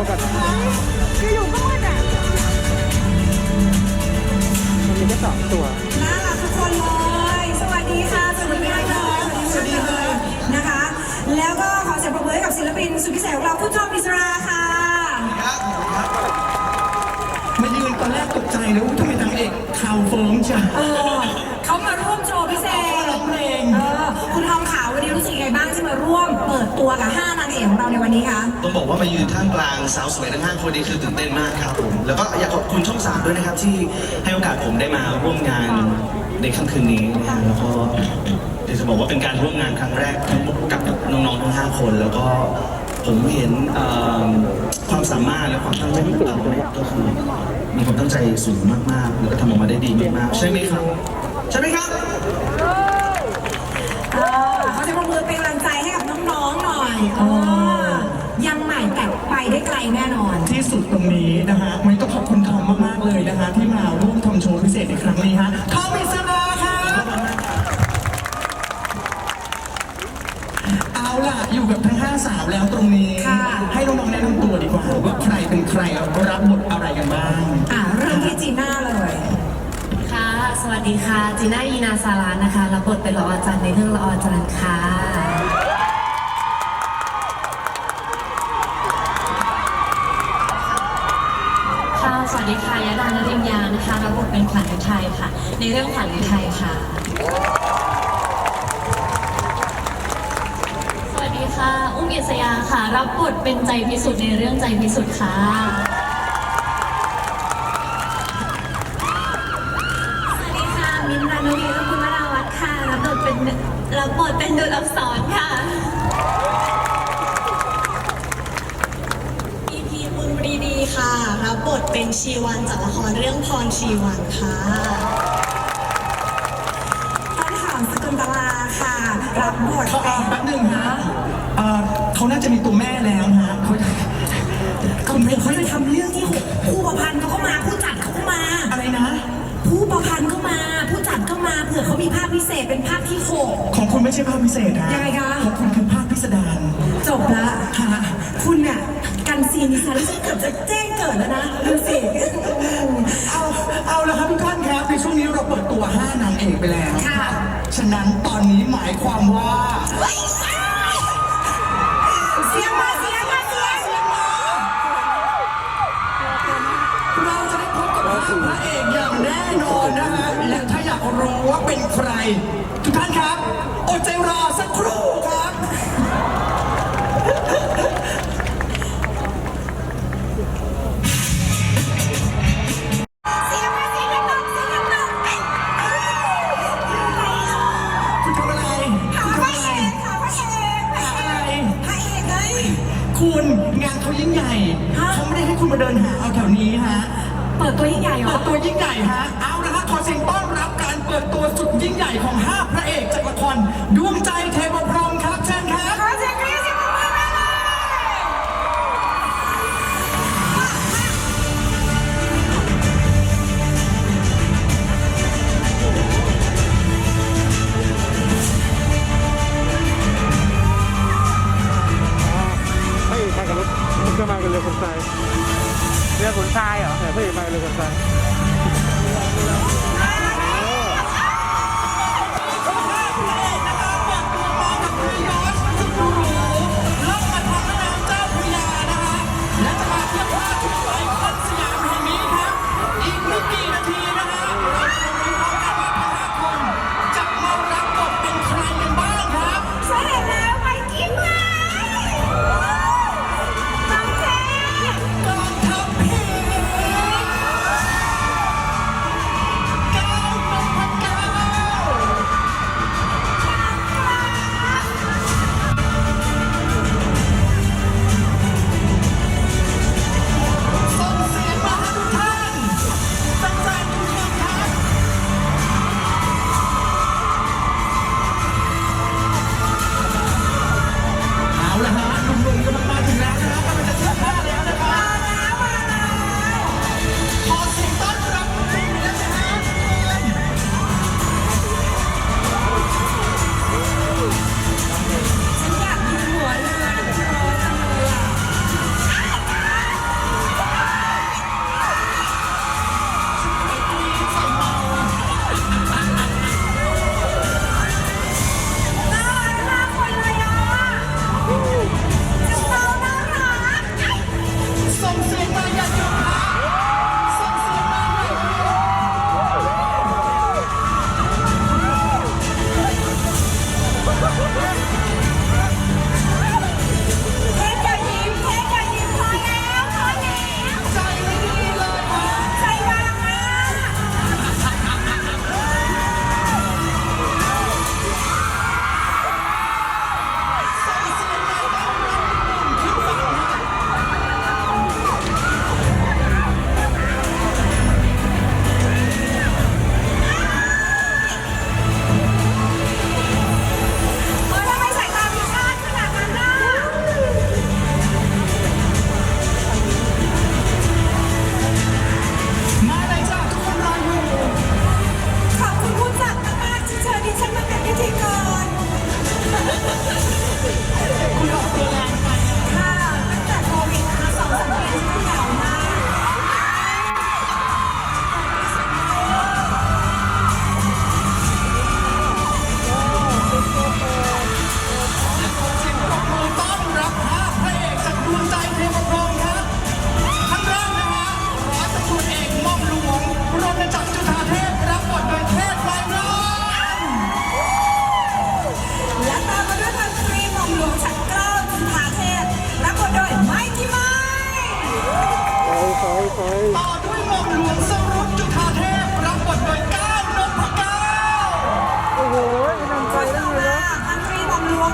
ากันคืออยู่ก็มืดอะมันมีแค่สองตัวน่ารักทุกคนเลย สวัสดีค่ะ สวัสดีค่ะสวัสดีเลยนะคะ แล้วก็ขอเสียงปรบมือให้กับศิลปินสุดพิเศษของเราคุณจอมอิศราค่ะมายืนตอนแรกตกใจนะว่าทำไมนางเอกข่าวฟ้องจ้ะเเขามาร่ว ตัวกับห้านางเอกของเราในวันนี้คะต้องบอกว่ามายืนท่ามกลางสาวสวยทั้งห้าคนนี้คือตื่นเต้นมากครับผม แล้วก็อยากขอบคุณช่องสามด้วยนะครับ ที่ให้โอกาสผมได้มาร่วมงานในค่ำคืนนี้นะฮะแล้วก็เดี๋ยวจะบอกว่าเป็นการร่วมงานครั้งแรกทั้งกับน้องๆทั้งห้าคน แล้วก็ผมเห็นเอ่อความสามารถและความตั้งใจของเราก็คือมีความตั้งใจสูงมากๆแล้วก็ทำออกมาได้ดีมากๆใช่ไหมครับ ใช่ไหมครับ เออเขาจะประมือเป็นกำลังใจให้กับน้องๆหน่อยเออยังใหม่แต่ ไปได้ไกลแน่นอน ที่สุดตรงนี้นะฮะวันนี้ต้องขอบคุณทอมมากๆเลยนะคะ ที่มาร่วมทำโชว์พิเศษในครั้งนี้ฮะทอมอิสราค่ะเอาล่ะอยู่กับทั้งห้าสาวแล้วตรงนี้ ค่ะ ให้น้องๆแนะนำตัวดีกว่าว่าใครเป็นใครรับบทอะไรกันบ้าง อะเริ่มที่จีน่าเลย ค่ะ สวัสดีค่ะ จีน่ายีนาซาลานะคะ รับบทเป็นละออจันทร์ในเรื่องละออจันทร์ค่ะค่ะ ส วัดีค่ะดานริญญานะคะรับบทเป็นขวัญฤทัยค่ะ ในเรื่องขวัญฤทัยค่ะ สวัสดีค่ะ อุ้มอิสยาค่ะ รับบทเป็นใจพิสุทธิ์ในเรื่องใจพิสุทธิ์ค่ะ สวัสดีค่ะ มินท์รานุวีและคุณวราวัฒน์ค่ะ รับบทเป็นรับบทเป็นดุลอักษรค่ะ พีพีบุญปรีดีค่ะ รับบทเป็นชีวันจากละครเรื่องพรชีวันค่ะต้นหอมสกุลตลาค่ะ รับบทเขาเป็เอานแป๊บหนึ่งฮะเอ่อเขาน่าจะมีตัวแม่แล้วฮะเขาเขาเดี๋ยวเขาจะทำเรื่องที่หกผู้ประพันธ์เขาก็มาผู้จัดเขาก็มา อะไรนะ ผู้ประพันธ์ก็มา ผู้จัดก็มาเผื่อเขามีภาพพิเศษเป็นภาพที่หก ของคุณไม่ใช่ภาพพิเศษฮะยังไงคะ ของคุณคือภาพพิสดารจบละฮะคุณเนี่ย กันซีนดิฉันเกือบจะแจ้งเกิดแล้วนะดูสิเอาเอาละครับทุกท่านครับในช่วงนี้เราเปิดตัว 5 นางเอกไปแล้วค่ะฉะนั้นตอนนี้หมายความว่าเสียงมาเสียงมาเสียงเราจะได้พบกับพระเอกอย่างแน่นอนนะฮะและถ้าอยากรู้ว่าเป็นใคร ทุกท่านครับอดใจรอสักครู่ครับ งานเขายิ่งใหญ่ฮะ เขาไม่ได้ให้คุณมาเดินหาเอาแถวนี้ฮะเปิดตัวยิ่งใหญ่เหรเปิอ ดตัวยิ่งใหญ่ฮะเอาละฮะขอเสียงต้อนรับการเปิดตัวสุดยิ่งใหญ่ของ5พระเอกจากละครดวงใจเทวพรหมครับเชิญครับ ขอเสียงกรี๊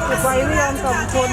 เก็ไว้เรียนสองคน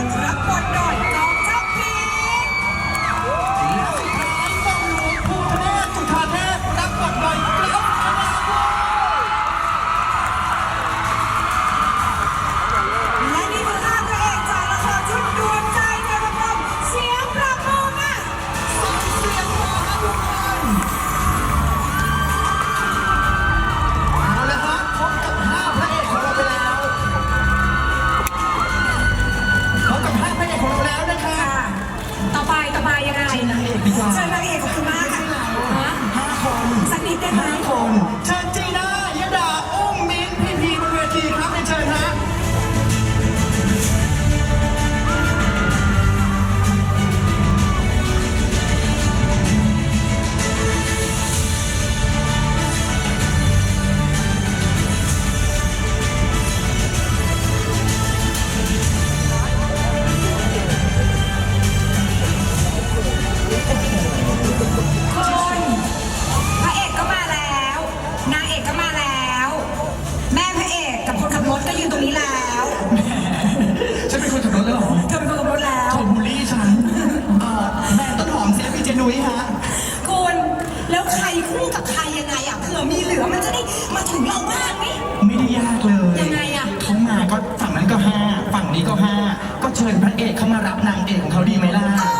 เกตเขามารับนางเอกของเขาดีไหมล่ะ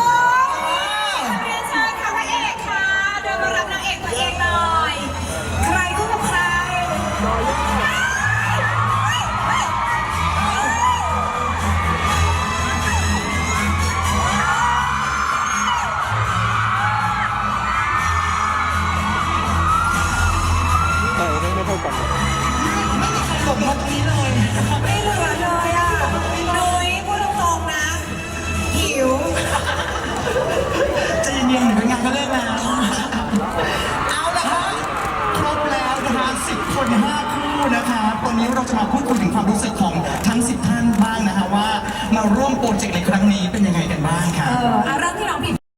จะเย็นๆหรืองานก็เริ่มแล้วเอาละคะครบแล้วนะคะสิบคนห้าคู่นะคะตอนนี้เราจะมาพูดคุยถึงความรู้สึกของทั้งสิบท่านบ้างนะคะว่ามาร่วมโปรเจกต์ในครั้งนี้เป็นยังไงกันบ้างค่ะ เออเริ่มที่น้องพี